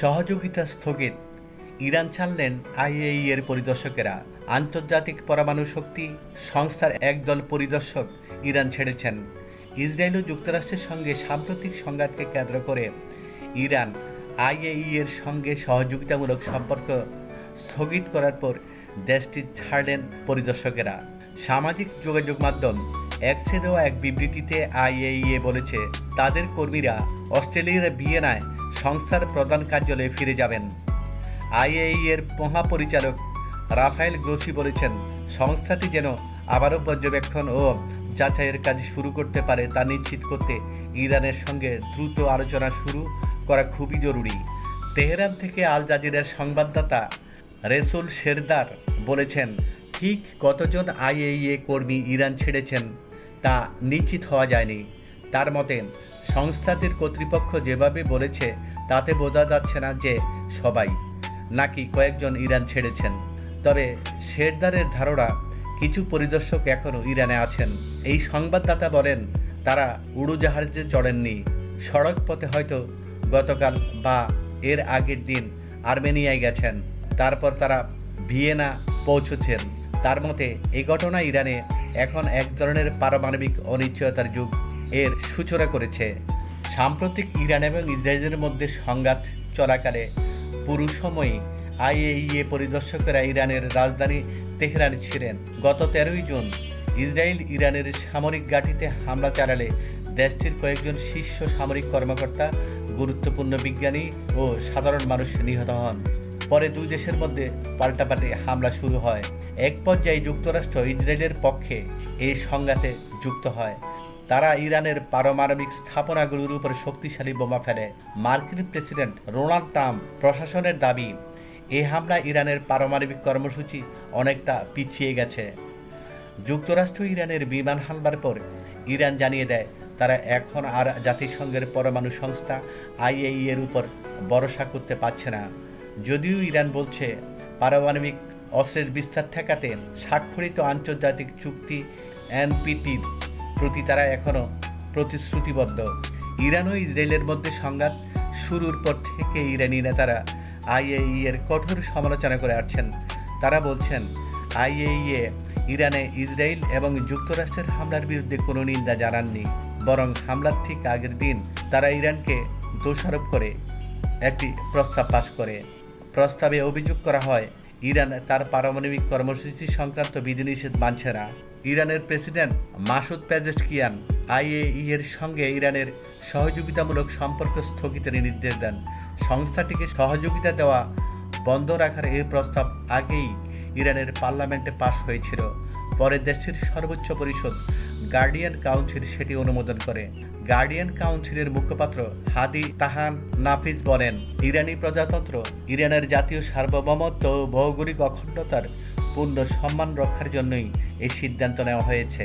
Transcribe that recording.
সহযোগিতা স্থগিত। ইরান ছাড়লেন আইএই এর পরিদর্শকেরা। আন্তর্জাতিক পরমাণু শক্তি সংস্থার একদল পরিদর্শক ইরান ছেড়েছেন। ইসরায়েল ও যুক্তরাষ্ট্রের সঙ্গে সাম্প্রতিক সংঘাতকে কেন্দ্র করে ইরান আইএই এর সঙ্গে সহযোগিতামূলক সম্পর্ক স্থগিত করার পর দেশটি ছাড়লেন পরিদর্শকেরা। সামাজিক যোগাযোগ মাধ্যম এক্সে দেওয়া এক বিবৃতিতে আইএইএ বলেছে, তাদের কর্মীরা অস্ট্রেলিয়ার ভিয়েনায় সংস্থার প্রধান কার্যালয়ে ফিরে যাবেন। আইএই এর মহাপরিচালক রাফায়েল গ্রোসি বলেছেন, সংস্থাটি যেন আবারও পর্যবেক্ষণ ও যাচাইয়ের কাজ শুরু করতে পারে তা নিশ্চিত করতে ইরানের সঙ্গে দ্রুত আলোচনা শুরু করা খুবই জরুরি। তেহরান থেকে আল জাজিরার সংবাদদাতা রেসুল শেরদার বলেছেন, ঠিক কতজন আইএইএ কর্মী ইরান ছেড়েছেন তা নিশ্চিত হওয়া যায়নি। তার মতে, সংস্থাটির কর্তৃপক্ষ যেভাবে বলেছে তাতে বোঝা যাচ্ছে না যে সবাই নাকি কয়েকজন ইরান ছেড়েছেন। তবে শেরদারের ধারণা, কিছু পরিদর্শক এখনও ইরানে আছেন। এই সংবাদদাতা বলেন, তারা উড়োজাহাজে চড়েননি। সড়ক পথে হয়তো গতকাল বা এর আগের দিন আর্মেনিয়ায় গেছেন। তারপর তারা ভিয়েনা পৌঁছেছেন। তার মতে এই ঘটনা ইরানে এখন এক ধরনের পারমাণবিক অনিশ্চয়তার যুগ। এর সূচনা করেছে। সাম্প্রতিক ইরান এবং ইসরায়েলের মধ্যে সংঘাত চলাকালে পুরো সময়ই আইএইএ পরিদর্শকেরা ইরানের রাজধানী তেহরানে ছিলেন। গত তেরোই জুন, ইসরায়েল ইরানের সামরিক ঘাঁটিতে হামলা চালালে দেশটির কয়েকজন শীর্ষ সামরিক কর্মকর্তা, গুরুত্বপূর্ণ বিজ্ঞানী ও সাধারণ মানুষ নিহত হন। পরে দুই দেশের মধ্যে পাল্টাপাল্টি হামলা শুরু হয়। এক পর্যায়ে যুক্তরাষ্ট্র ইসরায়েলের পক্ষে এই সংঘাতে যুক্ত হয়। তারা ইরানের পারমাণবিক স্থাপনাগুলোর উপর শক্তিশালী বোমা ফেলে। মার্কিন প্রেসিডেন্ট ডোনাল্ড ট্রাম্প প্রশাসনের দাবি এই হামলা ইরানের পারমাণবিক কর্মসূচি অনেকটা পিছিয়ে গেছে। যুক্তরাষ্ট্র ইরানের বিমান হামলার পর ইরান জানিয়ে দেয়, তারা এখন আর জাতিসংঘের পরমাণু সংস্থা আইএই এর উপর ভরসা করতে পারছে না। যদিও ইরান বলছে, পারমাণবিক অস্ত্রের বিস্তার ঠেকাতে স্বাক্ষরিত আন্তর্জাতিক চুক্তি এনপিটির প্রতি তারা এখনও প্রতিশ্রুতিবদ্ধ। ইরান ও ইসরায়েলের মধ্যে সংঘাত শুরুর পর থেকে ইরানি নেতারা আইএই কঠোর সমালোচনা করে আসছেন। তারা বলছেন, আইএইএ ইরানে ইসরায়েল এবং যুক্তরাষ্ট্রের হামলার বিরুদ্ধে কোনো নিন্দা জানাননি, বরং হামলার ঠিক আগের দিন তারা ইরানকে দোষারোপ করে একটি প্রস্তাব পাশ করে। প্রস্তাবে অভিযোগ করা হয়, ইরান তার পারমাণবিক কর্মসূচি সংক্রান্ত বিধিনিষেধ মানছে না। ইরানের প্রেসিডেন্ট মাসুদ পেজেশকিয়ান আইএই এর সঙ্গে ইরানের সহযোগিতামূলক সম্পর্ক স্থগিতের নির্দেশ দেন। সংস্থাটিকে সহযোগিতা দেওয়া বন্ধ রাখার এই প্রস্তাব আগেই ইরানের পার্লামেন্টে পাশ হয়েছিল। পরে দেশটির সর্বোচ্চ পরিষদ গার্ডিয়ান কাউন্সিল সেটি অনুমোদন করে। গার্ডিয়ান কাউন্সিলের মুখপাত্র হাদি তাহান নাফিজ বলেন, ইরানি প্রজাতন্ত্র, ইরানের জাতীয় সার্বভৌমত্ব ও ভৌগোলিক অখণ্ডতার পূর্ণ সম্মান রক্ষার জন্যই এই সিদ্ধান্ত নেওয়া হয়েছে।